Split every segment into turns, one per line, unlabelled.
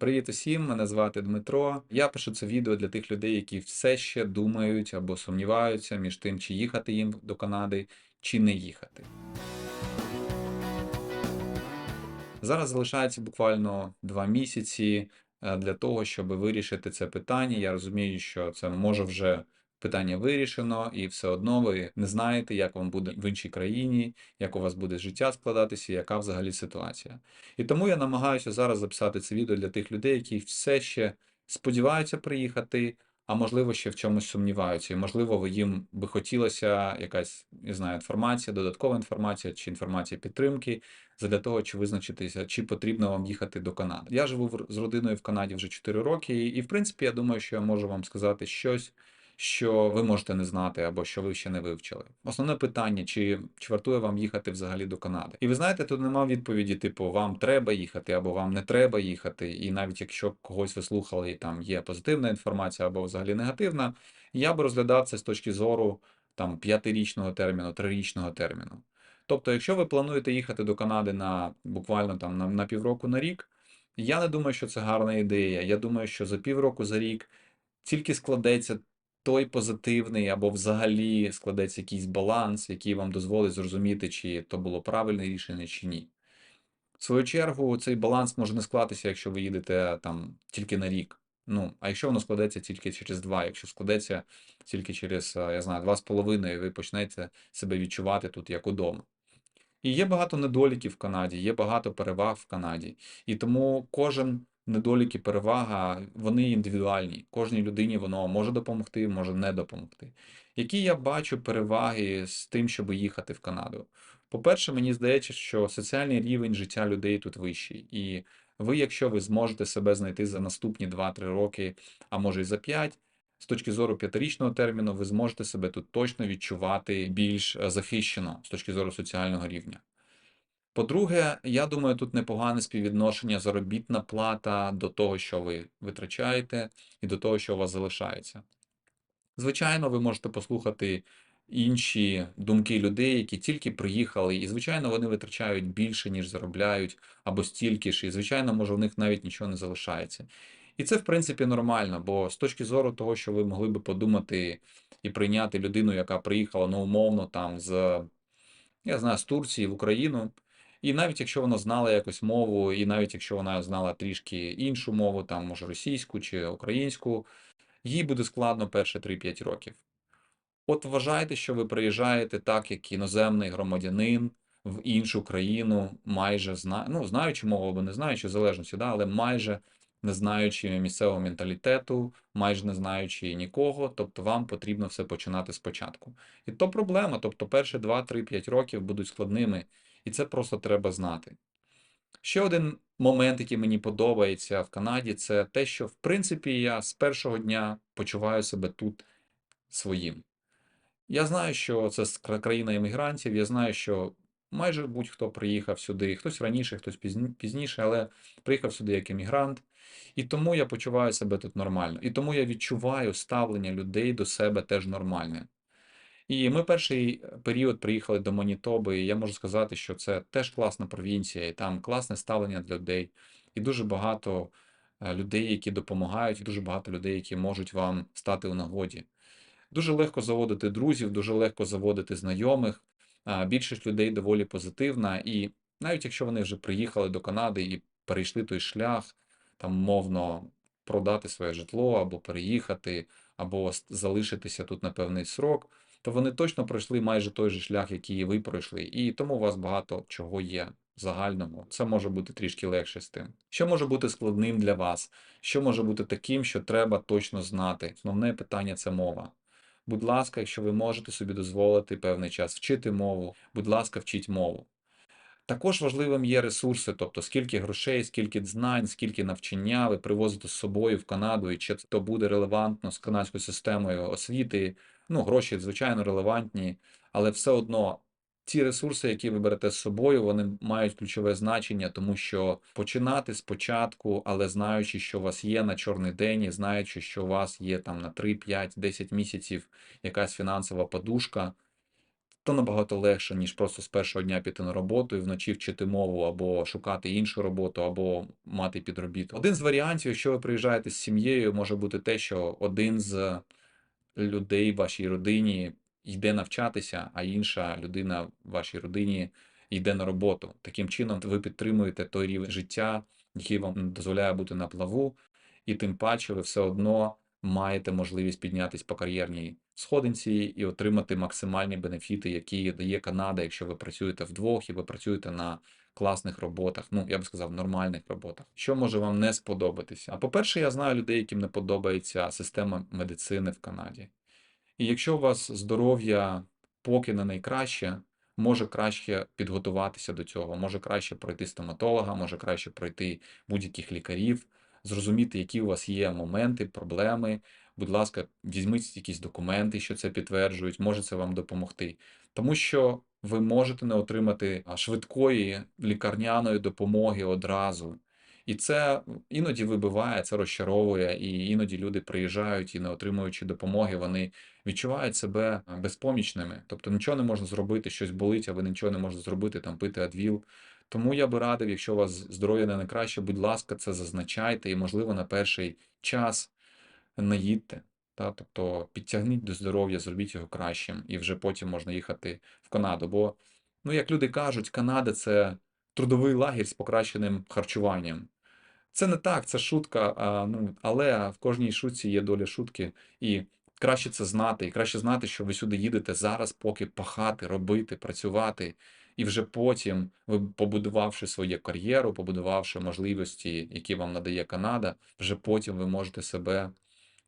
Привіт усім, мене звати Дмитро. Я пишу це відео для тих людей, які все ще думають або сумніваються між тим, чи їхати їм до Канади, чи не їхати. Зараз залишається буквально два місяці е, для того, щоб вирішити це питання. Я розумію, що це може вже питання вирішено, і все одно ви не знаєте, як вам буде в іншій країні, як у вас буде життя складатися, яка взагалі ситуація. І тому я намагаюся зараз записати це відео для тих людей, які все ще сподіваються приїхати, а можливо ще в чомусь сумніваються. І можливо, їм би хотілося якась не знаю, інформація, додаткова інформація чи інформація підтримки для того, чи визначитися, чи потрібно вам їхати до Канади. Я живу з родиною в Канаді вже 4 роки, і в принципі я думаю, що я можу вам сказати щось. Що ви можете не знати або що ви ще не вивчили. Основне питання, чи, чи вартує вам їхати взагалі до Канади? І ви знаєте, тут нема відповіді, типу, вам треба їхати або вам не треба їхати. І навіть якщо когось ви слухали, і там є позитивна інформація або взагалі негативна, я би розглядав це з точки зору там п'ятирічного терміну, трирічного терміну. Тобто, якщо ви плануєте їхати до Канади на буквально там на, на півроку на рік, я не думаю, що це гарна ідея. Я думаю, що за півроку за рік тільки складеться той позитивний або взагалі складеться якийсь баланс, який вам дозволить зрозуміти, чи то було правильне рішення, чи ні. В свою чергу, цей баланс може не склатися, якщо ви їдете там тільки на рік. Ну, а якщо воно складеться тільки через два, якщо складеться тільки через, е, я знаю, два з половиною, ви почнете себе відчувати тут як удома. І є багато недоліків в Канаді, є багато переваг в Канаді. І тому кожен недолік і перевага, вони індивідуальні. Кожній людині воно може допомогти, може не допомогти. Які я бачу переваги з тим, щоб їхати в Канаду? По-перше, мені здається, що соціальний рівень життя людей тут вищий. І ви, якщо ви зможете себе знайти за наступні 2-3 роки, а може і за 5, з точки зору п'ятирічного терміну, ви зможете себе тут точно відчувати більш е, захищено з точки зору соціального рівня. По-друге, я думаю, тут непогане співвідношення заробітна плата до того, що ви витрачаєте, і до того, що у вас залишається. Звичайно, ви можете послухати інші думки людей, які тільки приїхали, і, звичайно, вони витрачають більше, ніж заробляють, або стільки ж, і, звичайно, може, в них навіть нічого не залишається. І це, в принципі, нормально, бо з точки зору того, що ви могли би подумати і прийняти людину, яка приїхала, ну, умовно, там з, я знаю, з Турції в Україну. І навіть якщо вона знала якусь мову, і навіть якщо вона знала трішки іншу мову, там, може, російську чи українську, їй буде складно перші 3-5 років. От вважайте, що ви приїжджаєте так, як іноземний громадянин в іншу країну, майже зна... ну, знаючи мову або не знаючи, залежності, да, але майже не знаючи місцевого менталітету, майже не знаючи нікого, тобто вам потрібно все починати спочатку. І то проблема, тобто перші 2-3-5 років будуть складними, і це просто треба знати. Ще один момент, який мені подобається в Канаді, це те, що в принципі я з першого дня почуваю себе тут своїм. Я знаю, що це країна іммігрантів, я знаю, що майже будь-хто приїхав сюди, хтось раніше, хтось пізніше, але приїхав сюди як іммігрант. І тому я почуваю себе тут нормально. І тому я відчуваю ставлення людей до себе теж нормальне. І ми перший період приїхали до Манітоби, і я можу сказати, що це теж класна провінція, і там класне ставлення для людей, і дуже багато е, людей, які допомагають, і дуже багато людей, які можуть вам стати у нагоді. Дуже легко заводити друзів, дуже легко заводити знайомих. Більшість людей доволі позитивна, і навіть якщо вони вже приїхали до Канади і перейшли той шлях, там мовно продати своє житло або переїхати, або залишитися тут на певний срок, то вони точно пройшли майже той же шлях, який і ви пройшли, і тому у вас багато чого є загального. Це може бути трішки легше з тим. Що може бути складним для вас? Що може бути таким, що треба точно знати? Основне питання це мова. Будь ласка, якщо ви можете собі дозволити певний час вчити мову, будь ласка, вчіть мову. Також важливим є ресурси, тобто скільки грошей, скільки знань, скільки навчання ви привозите з собою в Канаду, і чи це буде релевантно з канадською системою освіти. Ну, гроші, звичайно, релевантні, але все одно ті ресурси, які ви берете з собою, вони мають ключове значення, тому що починати спочатку, але знаючи, що у вас є на чорний день, і знаючи, що у вас є там на 3, 5, 10 місяців якась фінансова подушка, то набагато легше, ніж просто з першого дня піти на роботу і вночі вчити мову або шукати іншу роботу, або мати підробіток. Один з варіантів, якщо ви приїжджаєте з сім'єю, може бути те, що один з людей в вашій родині йде навчатися, а інша людина в вашій родині йде на роботу. Таким чином, ви підтримуєте той рівень життя, який вам дозволяє бути на плаву, і тим паче ви все одно маєте можливість піднятися по кар'єрній сходинці і отримати максимальні бенефіти, які дає Канада, якщо ви працюєте вдвох і ви працюєте на класних роботах. Ну, я би сказав, нормальних роботах. Що може вам не сподобатися? А по-перше, я знаю людей, яким не подобається система медицини в Канаді. І якщо у вас здоров'я поки не найкраще, може краще підготуватися до цього, може краще пройти стоматолога, може краще пройти будь-яких лікарів, зрозуміти, які у вас є моменти, проблеми. Будь ласка, візьміть якісь документи, що це підтверджують, може це вам допомогти. Тому що ви можете не отримати швидкої лікарняної допомоги одразу. І це іноді вибиває, це розчаровує, і іноді люди приїжджають і не отримуючи допомоги, вони відчувають себе безпомічними. Тобто нічого не можна зробити, щось болить, а ви нічого не можете зробити, там пити адвіл. Тому я би радив, якщо у вас здоров'я не найкраще, будь ласка, це зазначайте і, можливо, на перший час не їдьте. Та? Тобто підтягніть до здоров'я, зробіть його кращим, і вже потім можна їхати в Канаду. Бо, ну як люди кажуть, Канада це трудовий лагерь з покращеним харчуванням. Це не так, це шутка, а, ну, але в кожній шутці є доля шутки, і краще це знати, і краще знати, що ви сюди їдете зараз, поки пахати, робити, працювати, і вже потім, ви побудувавши свою кар'єру, побудувавши можливості, які вам надає Канада, вже потім ви можете себе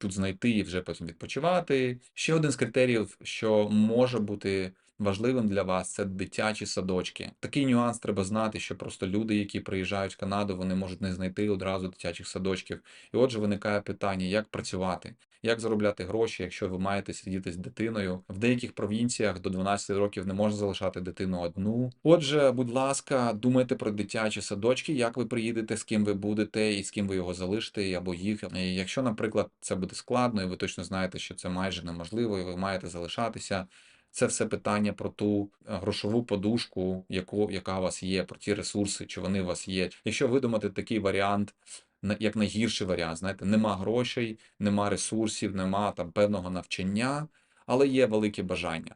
тут знайти і вже потім відпочивати. Ще один з критеріїв, що може бути важливим для вас, це дитячі садочки. Такий нюанс треба знати, що просто люди, які приїжджають в Канаду, вони можуть не знайти одразу дитячих садочків. І отже, виникає питання, як працювати, як заробляти гроші, якщо ви маєте сидіти з дитиною. В деяких провінціях до 12 років не можна залишати дитину одну. Отже, будь ласка, думайте про дитячі садочки, як ви приїдете, з ким ви будете і з ким ви його залишите, або їх. І якщо, наприклад, це буде складно, і ви точно знаєте, що це майже неможливо, і ви маєте залишатися. Це все питання про ту е, грошову подушку, яку, яка у вас є, про ті ресурси, чи вони у вас є. Якщо видумати такий варіант, як найгірший варіант, знаєте, нема грошей, нема ресурсів, нема там певного навчання, але є велике бажання.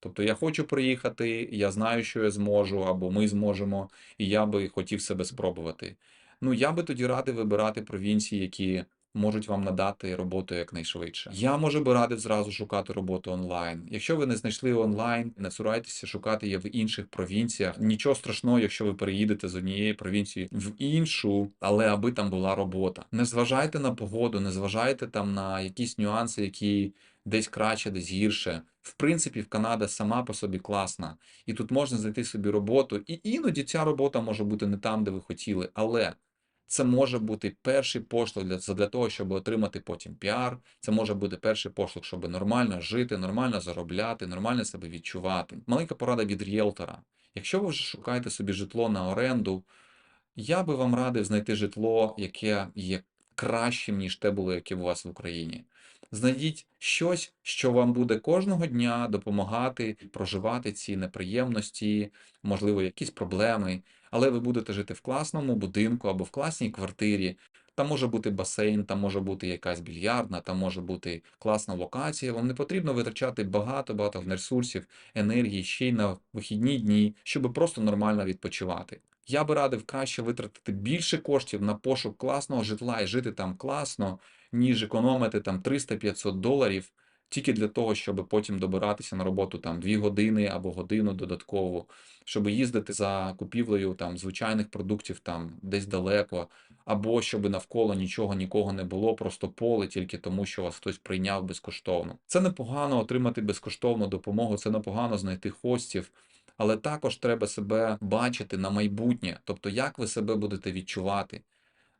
Тобто я хочу приїхати, я знаю, що я зможу, або ми зможемо, і я би хотів себе спробувати. Ну, я би тоді радив вибирати провінції, які можуть вам надати роботу якнайшвидше. Я може би радив зразу шукати роботу онлайн. Якщо ви не знайшли онлайн, не цурайтеся шукати її в інших провінціях. Нічого страшного, якщо ви переїдете з однієї провінції в іншу, але аби там була робота. Не зважайте на погоду, не зважайте там на якісь нюанси, які десь краще, десь гірше. В принципі, в Канада сама по собі класна, і тут можна знайти собі роботу. І іноді ця робота може бути не там, де ви хотіли, але це може бути перший поштовх для, для того, щоб отримати потім піар. Це може бути перший поштовх, щоб нормально жити, нормально заробляти, нормально себе відчувати. Маленька порада від ріелтора. Якщо ви вже шукаєте собі житло на оренду, я би вам радив знайти житло, яке є кращим, ніж те було, яке у вас в Україні. Знайдіть щось, що вам буде кожного дня допомагати проживати ці неприємності, можливо, якісь проблеми, але ви будете жити в класному будинку або в класній квартирі. Там може бути басейн, там може бути якась більярдна, там може бути класна локація. Вам не потрібно витрачати багато-багато ресурсів, енергії ще й на вихідні дні, щоб просто нормально відпочивати. Я би радив краще витратити більше коштів на пошук класного житла і жити там класно, ніж економити там 300-500 доларів тільки для того, щоб потім добиратися на роботу там 2 години або годину додатково, щоб їздити за купівлею там звичайних продуктів там десь далеко, або щоб навколо нічого нікого не було, просто поле тільки тому, що вас хтось прийняв безкоштовно. Це непогано отримати безкоштовну допомогу, це непогано знайти хостів. Але також треба себе бачити на майбутнє, тобто як ви себе будете відчувати.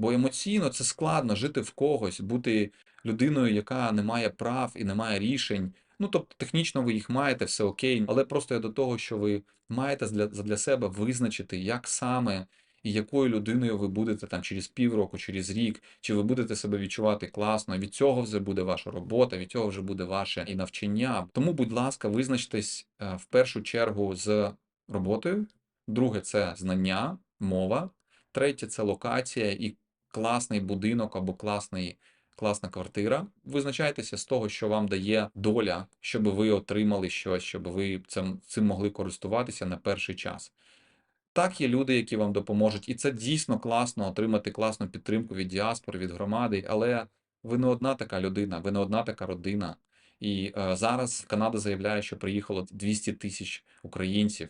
Бо емоційно це складно жити в когось, бути людиною, яка не має прав і не має рішень. Ну, тобто, технічно ви їх маєте, все окей, але просто я до того, що ви маєте для, для себе визначити, як саме і якою людиною ви будете там через півроку, через рік, чи ви будете себе відчувати класно. Від цього вже буде ваша робота, від цього вже буде ваше і навчання. Тому, будь ласка, визначтесь е, в першу чергу з роботою. Друге це знання, мова. Третє це локація і класний будинок або класний, класна квартира. Визначайтеся з того, що вам дає доля, щоб ви отримали щось, щоб ви цим, цим могли користуватися на перший час. Так, є люди, які вам допоможуть, і це дійсно класно отримати класну підтримку від діаспори, від громади, але ви не одна така людина, ви не одна така родина. І е, зараз Канада заявляє, що приїхало 200 тисяч українців.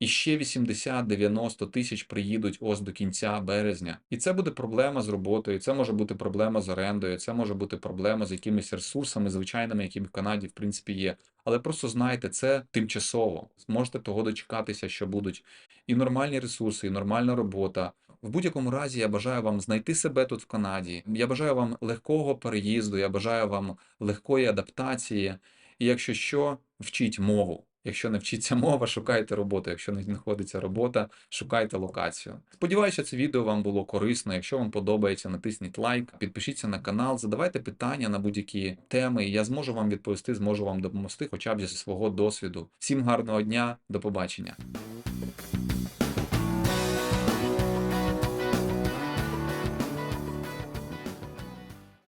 І ще 80-90 тисяч приїдуть ось до кінця березня. І це буде проблема з роботою, це може бути проблема з орендою, це може бути проблема з якимись ресурсами, звичайними, які в Канаді в принципі є. Але просто знайте, це тимчасово. Зможете того дочекатися, що будуть і нормальні ресурси, і нормальна робота. В будь-якому разі я бажаю вам знайти себе тут в Канаді. Я бажаю вам легкого переїзду, я бажаю вам легкої адаптації. І якщо що, вчіть мову. Якщо не вчиться мова, шукайте роботу. Якщо не знаходиться робота, шукайте локацію. Сподіваюся, це відео вам було корисно. Якщо вам подобається, натисніть лайк, підпишіться на канал, задавайте питання на будь-які теми. Я зможу вам відповісти, зможу вам допомогти, хоча б зі свого досвіду. Всім гарного дня, до побачення.